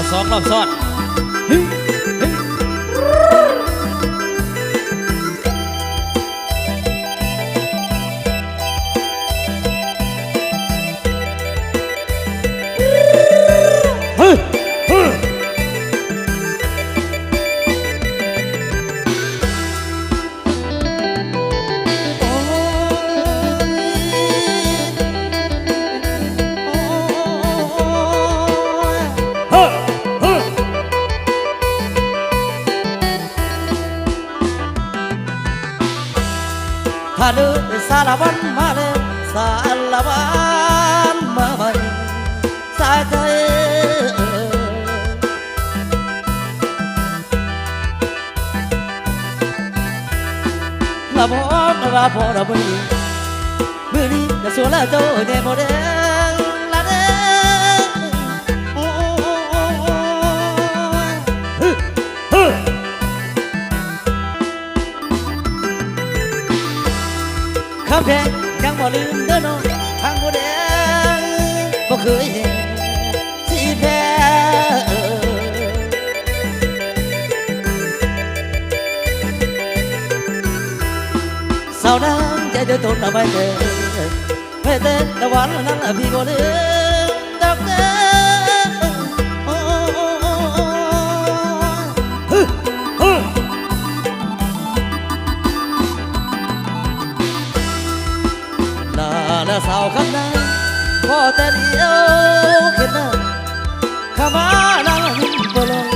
เอาสองรอบซ้อน ถ้าเดินสารวันมาเลยสารวันมาใหม่สายใจละบอนละพอละมือนี้มือนี้จะสวยละเจ้าเดโมเดงละเดามแพงยังบ่ลืมเด้อน้องทางบ่แดงบ่เคยเห็นสีแพ้สาวนั้นใจเดือดทนเอาไว้เถิดไม่เต้นตะวันนั้นพี่บ่ลืม สาวข้างในพอแต่เดียวเห็นหน้าข้ามานั่งหินบ่ลง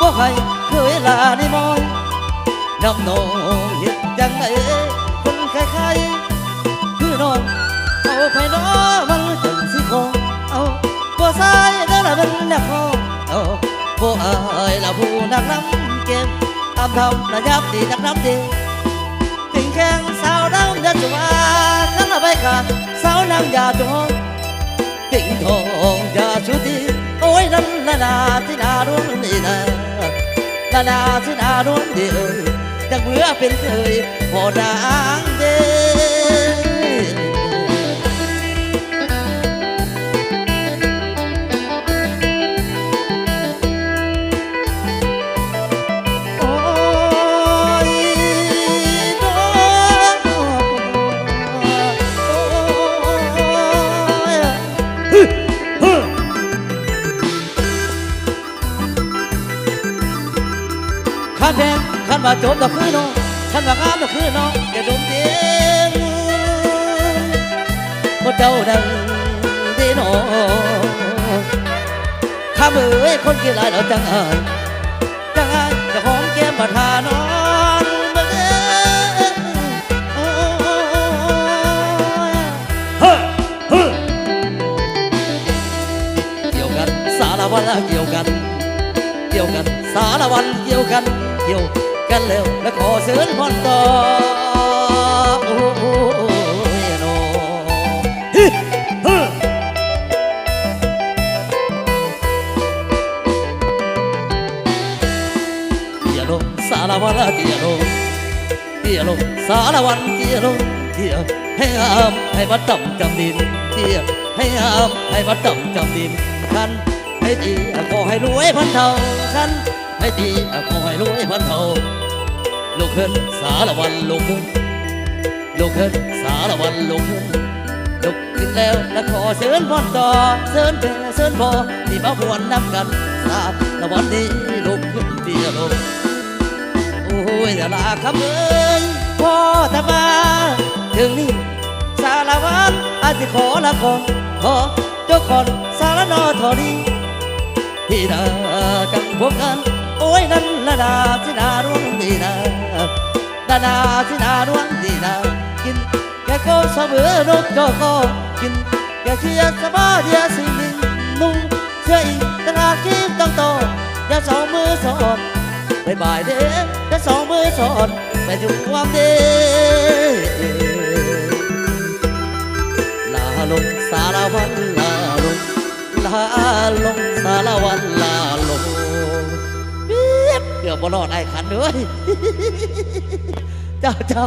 บ่ใครเคยลาได้มองน้ำนองเห็นจังไงคนใครๆคือนอนเอาไปน้อมันจังสิคงเอาบ่สายเด้อละเป็นนักคอเอาบ่อายละผู้นักน้ำเกมตามทำละยับดีนักน้ำดีาสาวนางยาจงติงทองยาชุดีโอ้ยนั่นละนาที่นาดวงนี่นะละนาที่นาดวงดียวจากเมื่อเป็นเคยพอนางเด้ ขันแดงขันมาจมตะคือน้องขันมางามตะคือน้องอย่าดมเตียงคนเจ้าดังดีน้องข้ามือไอ้คนกี่ลายเราจังอายจังอายจะหอมแก้มมาทานอนเบิ่งเอ้อ้ยเฮ้ยเฮ้ยเกี่ยวกันสารวันละเกี่ยวกัน เกี่ยวกันสารวันเกี่ยวกัน เกี่ยวกันแล้วและขอเชิญพรต่อโอ้ยโนเฮ้ยเฮ้ยเกี่ยวลงสารวันละเกี่ยวลงเกี่ยวลงสารวันเกี่ยวลงเกี่ยวให้งามให้มาต่ำจำดินเกี่ยวให้งามให้มาต่ำจำดินคันให้ตีขอให้รวยพันเท่าคัน ให้ตีขอให้รวยพันเท่าลูกขึ้นสารวันลูกขึ้นลูกขึ้นสารวันลูกขึ้นลุกขึ้นแล้วและขอเชิญพรต่อเชิญเปเชิญพอที่มาพวนนับกันสาละวันนี้ลุกขึ้นเดียลงโอ้ยอย่าลาคำเอ้ยพ่อถ้ามาถึงนี่สารวันอาจจะขอละก่อนขอเจ้าก่อนสารนอทอดีที่นาจังพบกัน นั่นละนาที่นาดวงดีนาละนาที่นาดวงดีนากินแกก็เสมอนกจอกก็กินแกเชียสบายเดียสิลิงนุ่งเสื้ออีกตลาดกินต้องโตอย่าสองมือสอดบายบายเด้อย่าสองมือสอดไปจุกความเด้ลาลงสารวันลาลงลาลงสารวันลาลง เกือบบรอดไอ้ขันเลยเจ้าเจ้า